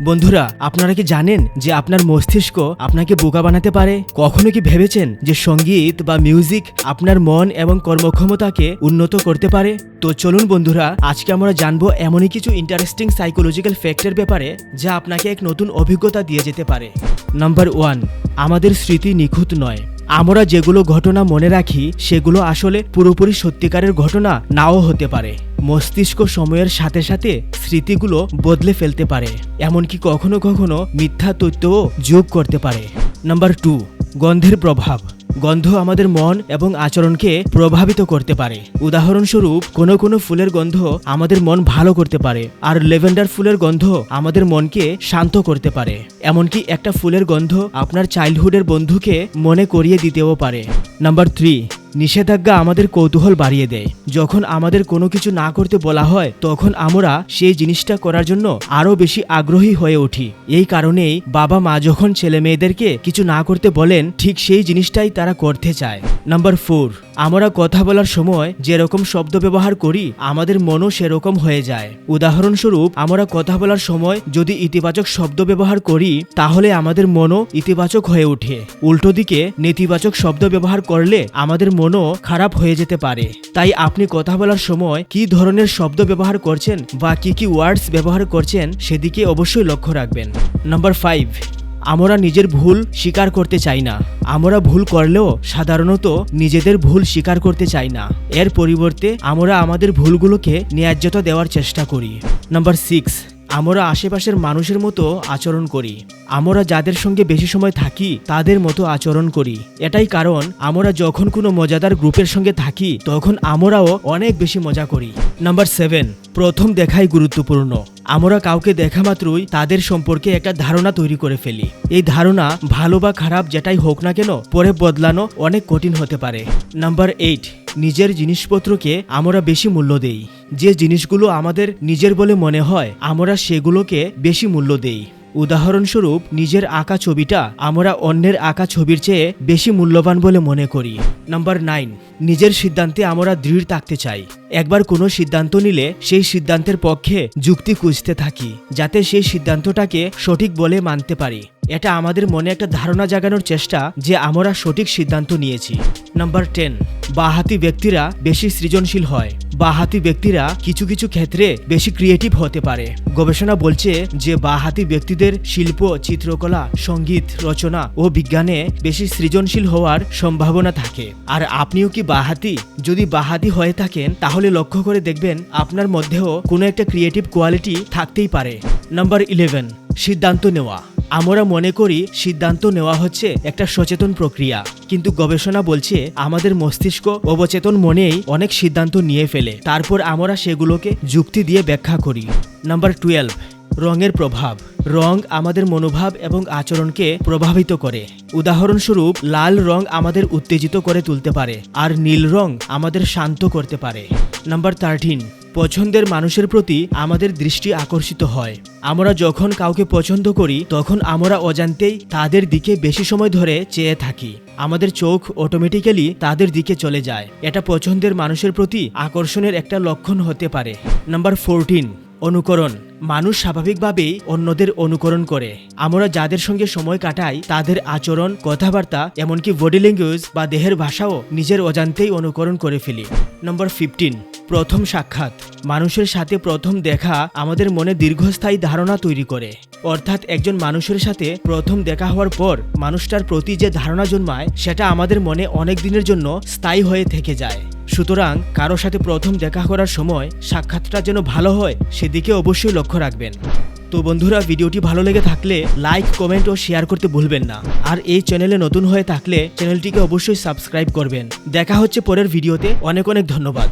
বন্ধুরা, আপনারা কি জানেন যে আপনার মস্তিষ্ক আপনাকে বোকা বানাতে পারে? কখনো কি ভেবেছেন যে সংগীত বা মিউজিক আপনার মন এবং কর্মক্ষমতাকে উন্নত করতে পারে? তো চলুন বন্ধুরা, আজকে আমরা জানব এমনই কিছু ইন্টারেস্টিং সাইকোলজিক্যাল ফ্যাক্টের ব্যাপারে যা আপনাকে এক নতুন অভিজ্ঞতা দিয়ে যেতে পারে। নাম্বার ওয়ান আমাদের স্মৃতি নিখুঁত নয়। আমরা যেগুলো ঘটনা মনে রাখি, সেগুলো আসলে পুরোপুরি সত্যিকারের ঘটনা নাও হতে পারে। মস্তিষ্ক সময়ের সাথে সাথে স্মৃতিগুলো বদলে ফেলতে পারে, এমনকি কখনো কখনো মিথ্যা তথ্যও যোগ করতে পারে। নাম্বার টু, গন্ধের প্রভাব। গন্ধ আমাদের মন এবং আচরণকে প্রভাবিত করতে পারে। উদাহরণস্বরূপ, কোনো কোনো ফুলের গন্ধ আমাদের মন ভালো করতে পারে আর লেভেন্ডার ফুলের গন্ধ আমাদের মনকে শান্ত করতে পারে। এমনকি একটা ফুলের গন্ধ আপনার চাইল্ডহুডের বন্ধুকে মনে করিয়ে দিতেও পারে। নাম্বার থ্রি নিষেধাজ্ঞা আমাদের কৌতূহল বাড়িয়ে দেয়। যখন আমাদের কোনো কিছু না করতে বলা হয়, তখন আমরা সেই জিনিসটা করার জন্য আরও বেশি আগ্রহী হয়ে উঠি। এই কারণেই বাবা মা যখন ছেলে মেয়েদেরকে কিছু না করতে বলেন, ঠিক সেই জিনিসটাই তারা করতে চায়। নাম্বার ফোর আমরা কথা বলার সময় যেরকম শব্দ ব্যবহার করি, আমাদের মনও সেরকম হয়ে যায়। উদাহরণস্বরূপ, আমরা কথা বলার সময় যদি ইতিবাচক শব্দ ব্যবহার করি, তাহলে আমাদের মনও ইতিবাচক হয়ে ওঠে। উল্টো দিকে, নেতিবাচক শব্দ ব্যবহার করলে আমাদের মনও খারাপ হয়ে যেতে পারে। তাই আপনি কথা বলার সময় কি ধরনের শব্দ ব্যবহার করছেন বা কি কি ওয়ার্ডস ব্যবহার করছেন, সেদিকে অবশ্যই লক্ষ্য রাখবেন। নাম্বার ফাইভ আমরা নিজের ভুল স্বীকার করতে চাই না। আমরা ভুল করলেও সাধারণত নিজেদের ভুল স্বীকার করতে চাই না। এর পরিবর্তে আমরা আমাদের ভুলগুলোকে ন্যায্যতা দেওয়ার চেষ্টা করি। নাম্বার সিক্স, আমরা আশেপাশের মানুষের মতো আচরণ করি। আমরা যাদের সঙ্গে বেশি সময় থাকি, তাদের মতো আচরণ করি। এটাই কারণ আমরা যখন কোনো মজাদার গ্রুপের সঙ্গে থাকি, তখন আমরাও অনেক বেশি মজা করি। নাম্বার সেভেন, প্রথম দেখাই গুরুত্বপূর্ণ। আমরা কাউকে দেখা মাত্রই তাদের সম্পর্কে একটা ধারণা তৈরি করে ফেলি। এই ধারণা ভালো বা খারাপ যেটাই হোক না কেন, পরে বদলানো অনেক কঠিন হতে পারে। নাম্বার এইট, নিজের জিনিসপত্রকে আমরা বেশি মূল্য দেই। যে জিনিসগুলো আমাদের নিজের বলে মনে হয়, আমরা সেগুলোকে বেশি মূল্য দেই। উদাহরণস্বরূপ, নিজের আঁকা ছবিটা আমরা অন্যের আঁকা ছবির চেয়ে বেশি মূল্যবান বলে মনে করি। নাম্বার নাইন নিজের সিদ্ধান্তে আমরা দৃঢ় থাকতে চাই। একবার কোনো সিদ্ধান্ত নিলে সেই সিদ্ধান্তের পক্ষে যুক্তি খুঁজতে থাকি, যাতে সেই সিদ্ধান্তটাকে সঠিক বলে মানতে পারি। এটা আমাদের মনে একটা ধারণা জাগানোর চেষ্টা যে আমরা সঠিক সিদ্ধান্ত নিয়েছি। নাম্বার টেন বাহাতি ব্যক্তিরা বেশি সৃজনশীল হয়। বাহাতি ব্যক্তিরা কিছু কিছু ক্ষেত্রে বেশি ক্রিয়েটিভ হতে পারে। গবেষণা বলছে যে বাহাতি ব্যক্তিদের শিল্প, চিত্রকলা, সংগীত, রচনা ও বিজ্ঞানে বেশি সৃজনশীল হওয়ার সম্ভাবনা থাকে। আর আপনিও কি বাহাতি? যদি বাহাতি হয়ে থাকেন, তাহলে লক্ষ্য করে দেখবেন আপনার মধ্যেও কোনো একটা ক্রিয়েটিভ কোয়ালিটি থাকতেই পারে। নাম্বার ইলেভেন সিদ্ধান্ত নেওয়া। আমরা মনে করি সিদ্ধান্ত নেওয়া হচ্ছে একটা সচেতন প্রক্রিয়া। কিন্তু গবেষণা বলছে আমাদের মস্তিষ্ক অবচেতন মনেই অনেক সিদ্ধান্ত নিয়ে ফেলে। তারপর আমরা সেগুলোকে যুক্তি দিয়ে ব্যাখ্যা করি। নাম্বার টুয়েলভ, রঙের প্রভাব। রং আমাদের মনোভাব এবং আচরণকে প্রভাবিত করে। উদাহরণস্বরূপ, লাল রং আমাদের উত্তেজিত করে তুলতে পারে, আর নীল রং আমাদের শান্ত করতে পারে। নাম্বার থার্টিন পছন্দের মানুষের প্রতি আমাদের দৃষ্টি আকর্ষিত হয়। আমরা যখন কাউকে পছন্দ করি, তখন আমরা অজান্তেই তাদের দিকে বেশি সময় ধরে চেয়ে থাকি। আমাদের চোখ অটোমেটিক্যালি তাদের দিকে চলে যায়। এটা পছন্দের মানুষের প্রতি আকর্ষণের একটা লক্ষণ হতে পারে। নাম্বার ফোরটিন অনুকরণ। মানুষ স্বাভাবিকভাবেই অন্যদের অনুকরণ করে। আমরা যাদের সঙ্গে সময় কাটাই, তাদের আচরণ, কথাবার্তা, এমনকি বডি ল্যাঙ্গুয়েজ বা দেহের ভাষাও নিজের অজান্তেই অনুকরণ করে ফেলি। নম্বর ফিফটিন প্রথম সাক্ষাৎ। মানুষের সাথে প্রথম দেখা আমাদের মনে দীর্ঘস্থায়ী ধারণা তৈরি করে। অর্থাৎ একজন মানুষের সাথে প্রথম দেখা হওয়ার পর মানুষটার প্রতি যে ধারণা জন্মায়, সেটা আমাদের মনে অনেক দিনের জন্য স্থায়ী হয়ে থেকে যায়। সুতরাং কারও সাথে প্রথম দেখা করার সময় সাক্ষাৎটা যেন ভালো হয়, সেদিকে অবশ্যই লক্ষ্য রাখবেন। তো বন্ধুরা, ভিডিওটি ভালো লেগে থাকলে লাইক, কমেন্ট ও শেয়ার করতে ভুলবেন না। আর এই চ্যানেলে নতুন হয়ে থাকলে চ্যানেলটিকে অবশ্যই সাবস্ক্রাইব করবেন। দেখা হচ্ছে পরের ভিডিওতে। অনেক অনেক ধন্যবাদ।